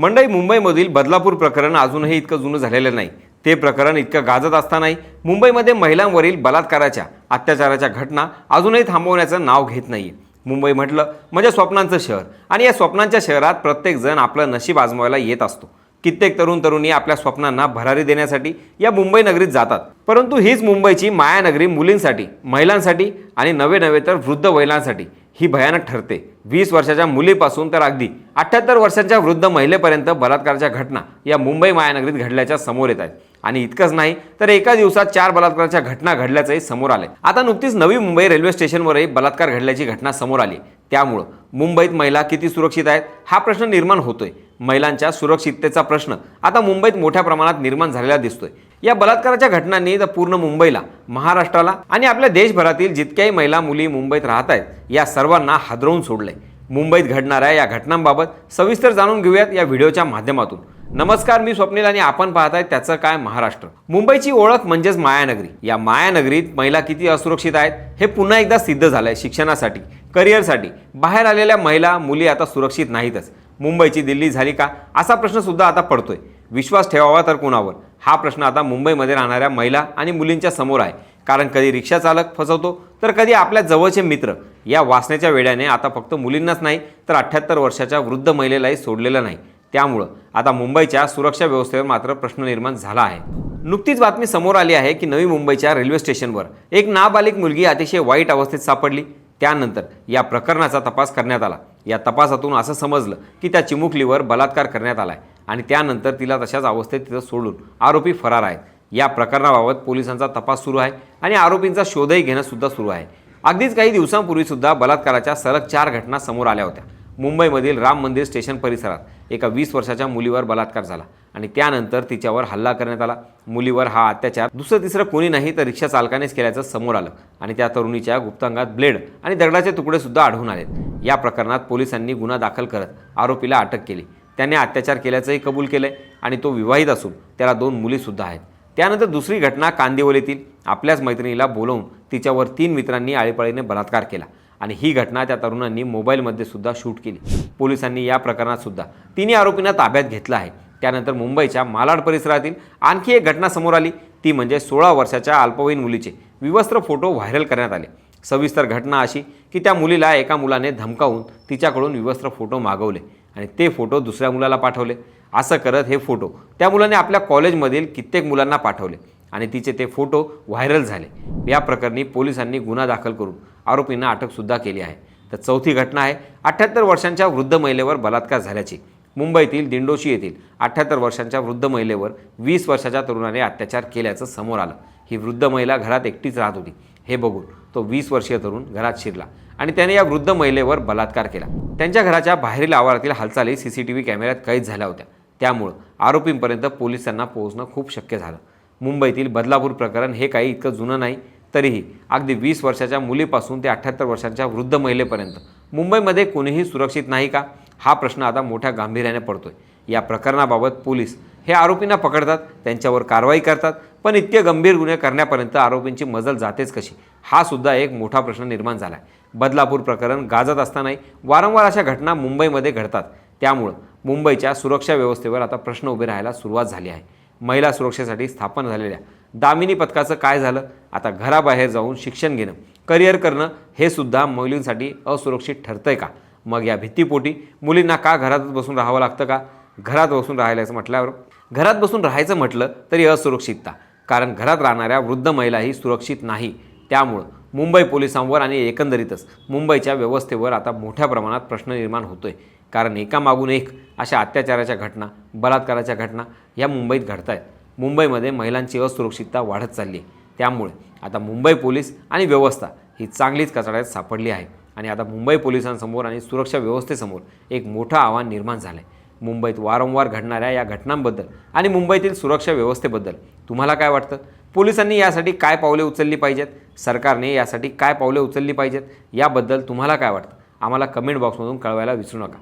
मंडई मुंबईमधील बदलापूर प्रकरण अजूनही इतकं जुनं झालेलं नाही. ते प्रकरण इतकं गाजत असतानाही मुंबईमध्ये महिलांवरील बलात्काराच्या अत्याचाराच्या घटना अजूनही थांबवण्याचं नाव घेत नाही मुंबई म्हटलं म्हणजे स्वप्नांचं शहर. आणि या स्वप्नांच्या शहरात प्रत्येकजण आपलं नशीब आजमावायला येत असतो. कित्येक तरुण तरुणी आपल्या स्वप्नांना भरारी देण्यासाठी या मुंबई नगरीत जातात. परंतु हीच मुंबईची मायानगरी मुलींसाठी महिलांसाठी आणि नवे नवे तर वृद्ध महिलांसाठी ही भयानक ठरते. वीस वर्षाच्या मुलीपासून तर अगदी अठ्ठ्याहत्तर वर्षांच्या वृद्ध महिलेपर्यंत बलात्काराच्या घटना या मुंबई मायानगरीत घडल्याच्या समोर येत आहेत. आणि इतकंच नाही तर एका दिवसात चार बलात्काराच्या घटना घडल्याचंही समोर आले आता नुकतीच नवी मुंबई रेल्वे स्टेशनवरही बलात्कार घडल्याची घटना समोर आली. त्यामुळं मुंबईत महिला किती सुरक्षित आहेत हा प्रश्न निर्माण होतोय. महिलांच्या सुरक्षिततेचा प्रश्न आता मुंबईत मोठ्या प्रमाणात निर्माण झालेला दिसतोय. या बलात्काराच्या घटनांनी तर पूर्ण मुंबईला महाराष्ट्राला आणि आपल्या देशभरातील जितक्याही महिला मुली मुंबईत राहत आहेत या सर्वांना हादरवून सोडलंय. मुंबईत घडणाऱ्या या घटनांबाबत सविस्तर जाणून घेऊयात या व्हिडिओच्या माध्यमातून. नमस्कार मी स्वप्नील आणि आपण पाहताय त्याचं काय महाराष्ट्र. मुंबईची ओळख म्हणजेच मायानगरी. या मायानगरीत महिला किती असुरक्षित आहेत हे पुन्हा एकदा सिद्ध झालंय शिक्षणासाठी करिअरसाठी. बाहेर आलेल्या महिला मुली आता सुरक्षित नाहीतच. मुंबईची दिल्ली झाली का? असा प्रश्न सुद्धा आता पडतोय. विश्वास ठेवावा तर कोणावर? हा प्रश्न आता मुंबईमध्ये राहणाऱ्या महिला आणि मुलींच्या समोर आहे. कारण कधी रिक्षा चालक फसवतो तर कधी आपल्या जवळचे मित्र. या वाचण्याच्या वेड्याने आता फक्त मुलींनाच नाही तर अठ्ठ्याहत्तर वर्षाच्या वृद्ध महिलेलाही सोडलेलं नाही. त्यामुळं आता मुंबईच्या सुरक्षा व्यवस्थेवर मात्र प्रश्न निर्माण झाला आहे. नुकतीच बातमी समोर आली आहे की नवी मुंबईच्या रेल्वे स्टेशनवर एक नाबालिक मुलगी अतिशय वाईट अवस्थेत सापडली. त्यानंतर या प्रकरणाचा तपास करण्यात आला. या तपासातून असं समजलं की त्या चिमुकलीवर बलात्कार करण्यात आला आहे आणि त्यानंतर तिला तशाच अवस्थेत तिथं सोडून आरोपी फरार आहेत. या प्रकरणाबाबत पोलिसांचा तपास सुरू आहे आणि आरोपींचा शोधही घेणंसुद्धा सुरू आहे. अगदीच काही दिवसांपूर्वीसुद्धा बलात्काराच्या सलग चार घटना समोर आल्या होत्या. मुंबईमधील राम मंदिर स्टेशन परिसरात एका वीस वर्षाच्या मुलीवर बलात्कार झाला आणि त्यानंतर तिच्यावर हल्ला करण्यात आला. मुलीवर हा अत्याचार दुसरं तिसरं कोणी नाही तर रिक्षा चालकानेच केल्याचं समोर आलं आणि त्या तरुणीच्या गुप्तांगात ब्लेड आणि दगडाचे तुकडे सुद्धा आढळून आलेत. या प्रकरणात पोलिसांनी गुन्हा दाखल करत आरोपीला अटक केली. त्याने अत्याचार केल्याचंही कबूल केलंय आणि तो विवाहित असून त्याला दोन मुलीसुद्धा आहेत. त्यानंतर दुसरी घटना कांदिवलीतील आपल्याच मैत्रिणीला बोलवून तिच्यावर तीन मित्रांनी आळीपाळीने बलात्कार केला आणि ही घटना त्या तरुणांनी मोबाईलमध्ये सुद्धा शूट केली. पोलिसांनी या प्रकरणात सुद्धा तिन्ही आरोपींना ताब्यात घेतलं आहे. त्यानंतर मुंबईच्या मालाड परिसरातील आणखी एक घटना समोर आली. ती म्हणजे सोळा वर्षाच्या अल्पवयीन मुलीचे विवस्त्र फोटो व्हायरल करण्यात आले. सविस्तर घटना अशी की त्या मुलीला एका मुलाने धमकावून तिच्याकडून विवस्त्र फोटो मागवले. आणि ते फोटो दुसऱ्या मुलाला पाठवले. असं करत हे फोटो त्या मुलाने आपल्या कॉलेजमधील कित्येक मुलांना पाठवले आणि तिचे ते फोटो व्हायरल झाले. या प्रकरणी पोलिसांनी गुन्हा दाखल करून आरोपींना अटकसुद्धा केली आहे. तर चौथी घटना आहे अठ्ठ्याहत्तर वर्षांच्या वृद्ध महिलेवर बलात्कार झाल्याची. मुंबईतील दिंडोशी येथील अठ्ठ्याहत्तर वर्षांच्या वृद्ध महिलेवर वीस वर्षाच्या तरुणाने अत्याचार केल्याचं समोर आलं. ही वृद्ध महिला घरात एकटीच राहत होती. हे बघून तो वीस वर्षीय तरुण घरात शिरला. आणि त्याने या वृद्ध महिलेवर बलात्कार केला. त्यांच्या घराच्या बाहेरील आवारातील हालचाली सी सी टी व्ही कॅमेऱ्यात कैद झाल्या होत्या. त्यामुळं आरोपींपर्यंत पोलिसांना पोहोचणं खूप शक्य झालं. मुंबईतील बदलापूर प्रकरण हे काही इतकं जुनं नाही तरीही अगदी वीस वर्षाच्या मुलीपासून ते अठ्ठ्याहत्तर वर्षांच्या वृद्ध महिलेपर्यंत. मुंबईमध्ये कोणीही सुरक्षित नाही का? हा प्रश्न आता मोठ्या गांभीर्याने पडतोय. या प्रकरणाबाबत पोलीस हे आरोपींना पकडतात त्यांच्यावर कारवाई करतात पण इतके गंभीर गुन्हे करण्यापर्यंत आरोपींची मजल जातेच कशी? हा सुद्धा एक मोठा प्रश्न निर्माण झाला आहे बदलापूर प्रकरण गाजत असतानाही वारंवार अशा घटना मुंबईमध्ये घडतात. त्यामुळं मुंबईच्या सुरक्षा व्यवस्थेवर आता प्रश्न उभे राहायला सुरुवात झाली आहे. महिला सुरक्षेसाठी स्थापन झालेल्या दामिनी पथकाचं काय झालं? आता घराबाहेर जाऊन शिक्षण घेणं करिअर करणं हे सुद्धा मुलींसाठी असुरक्षित ठरतंय का? मग या भीतीपोटी मुलींना का घरातच बसून राहावं लागतं का? घरात बसून राहायचं म्हटल्यावर घरात बसून राहायचं म्हटलं तरी असुरक्षितता कारण घरात राहणाऱ्या वृद्ध महिलाही सुरक्षित नाही. त्यामुळं मुंबई पोलिसांवर आणि एकंदरीतच मुंबईच्या व्यवस्थेवर आता मोठ्या प्रमाणात प्रश्न निर्माण होतोय. कारण एकामागून एक अशा अत्याचाराच्या घटना बलात्काराच्या घटना या मुंबईत घडत आहेत मुंबईमध्ये महिलांची असुरक्षितता वाढत चालली आहे त्यामुळे आता मुंबई पोलीस आणि व्यवस्था ही चांगलीच कचड्यात सापडली आहे. आणि आता मुंबई पोलिसांसमोर आणि सुरक्षा व्यवस्थेसमोर एक मोठं आव्हान निर्माण झालं आहे मुंबईत वारंवार घडणाऱ्या या घटनांबद्दल आणि मुंबईतील सुरक्षा व्यवस्थेबद्दल तुम्हाला काय वाटतं? पोलिसांनी यासाठी काय पावले उचलली पाहिजेत? सरकारने यासाठी काय पावले उचलली पाहिजेत? याबद्दल तुम्हाला काय वाटतं? आम्हाला कमेंट बॉक्समधून कळवायला विसरू नका.